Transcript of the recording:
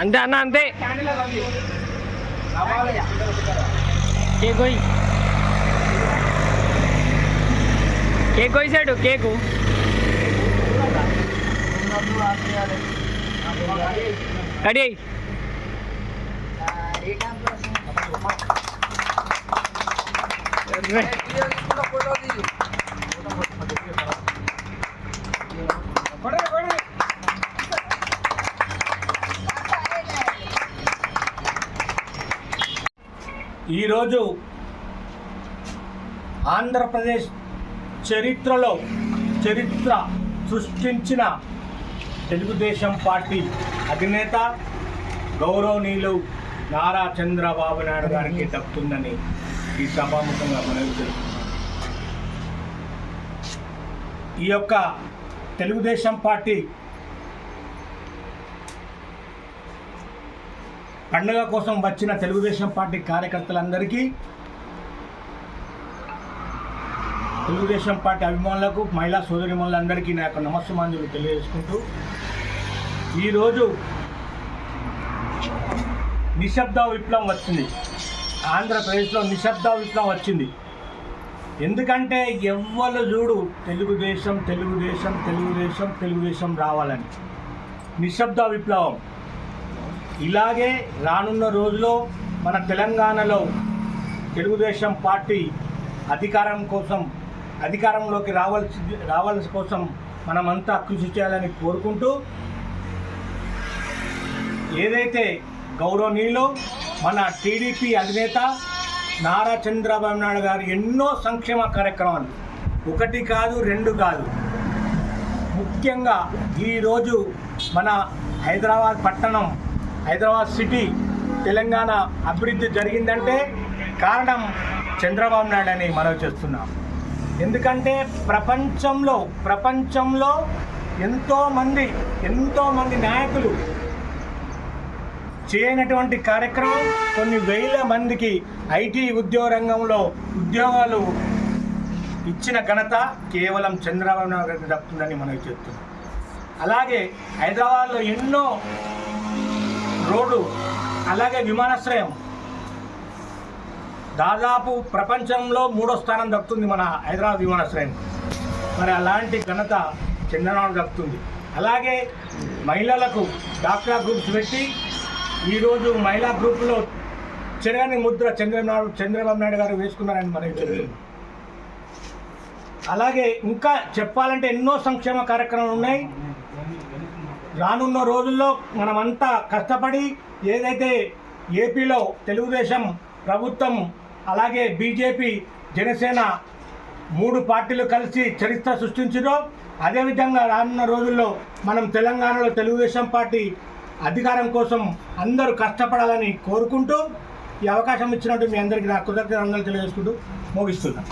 అంతే అన్న అంతే. కేక్ పోయి. కేక్ కోసాడు కేకు. కడి అయ్యి. ఈరోజు ఆంధ్రప్రదేశ్ చరిత్రలో చరిత్ర సృష్టించిన తెలుగుదేశం పార్టీ అధినేత గౌరవనీయులు నారా చంద్రబాబు నాయుడు గారికి దక్కుతుందని ఈ సభాముఖంగా మనవి చేస్తున్నాను. ఈ యొక్క తెలుగుదేశం పార్టీ పండుగ కోసం వచ్చిన తెలుగుదేశం పార్టీ కార్యకర్తలందరికీ తెలుగుదేశం పార్టీ అభిమానులకు మహిళా సోదరిమణులందరికీ నా యొక్క నమస్సమాంజలు తెలియజేసుకుంటూ ఈరోజు నిశ్శబ్ద విప్లవం వచ్చింది. ఆంధ్రప్రదేశ్లో నిశ్శబ్ద విప్లవం వచ్చింది. ఎందుకంటే ఎవ్వరు చూడు తెలుగుదేశం తెలుగుదేశం తెలుగుదేశం తెలుగుదేశం రావాలని. నిశ్శబ్ద విప్లవం. ఇలాగే రానున్న రోజుల్లో మన తెలంగాణలో తెలుగుదేశం పార్టీ అధికారం కోసం అధికారంలోకి రావాల్సి రావాల్సి కోసం మనమంతా కృషి చేయాలని కోరుకుంటూ ఏదైతే గౌరవనీయులు మన టీడీపీ అధినేత నారా చంద్రబాబు నాయుడు గారు ఎన్నో సంక్షేమ కార్యక్రమాలు ఒకటి కాదు రెండు కాదు ముఖ్యంగా ఈరోజు మన హైదరాబాద్ పట్టణం హైదరాబాద్ సిటీ తెలంగాణ అభివృద్ధి జరిగిందంటే కారణం చంద్రబాబు నాయుడు అని మనవి చేస్తున్నాం. ఎందుకంటే ప్రపంచంలో ప్రపంచంలో ఎంతోమంది ఎంతోమంది నాయకులు చేయనటువంటి కార్యక్రమం కొన్ని వేల మందికి ఐటీ ఉద్యోగ రంగంలో ఉద్యోగాలు ఇచ్చిన ఘనత కేవలం చంద్రబాబు నాయుడు గారికి దక్కుతుందని మనవి చెప్తున్నాం. అలాగే హైదరాబాద్లో ఎన్నో రోడ్డు అలాగే విమానాశ్రయం. దాదాపు ప్రపంచంలో మూడో స్థానం దక్కుతుంది మన హైదరాబాద్ విమానాశ్రయం. మరి అలాంటి ఘనత చంద్రనాడు దక్కుతుంది. అలాగే మహిళలకు డాక్టర్ గ్రూప్స్ పెట్టి ఈరోజు మహిళా గ్రూప్లో చెరగని ముద్ర చంద్రబాబు చంద్రబాబు నాయుడు గారు వేసుకున్నారని మనకి అలాగే ఇంకా చెప్పాలంటే ఎన్నో సంక్షేమ కార్యక్రమాలు ఉన్నాయి. రానున్న రోజుల్లో మనమంతా కష్టపడి ఏదైతే ఏపీలో తెలుగుదేశం ప్రభుత్వం అలాగే బీజేపీ జనసేన మూడు పార్టీలు కలిసి చరిత్ర సృష్టించారో అదేవిధంగా రానున్న రోజుల్లో మనం తెలంగాణలో తెలుగుదేశం పార్టీ అధికారం కోసం అందరూ కష్టపడాలని కోరుకుంటూ ఈ అవకాశం ఇచ్చినట్టు మీ అందరికీ నా కృతజ్ఞతలు తెలియజేసుకుంటూ ముగిస్తున్నాను.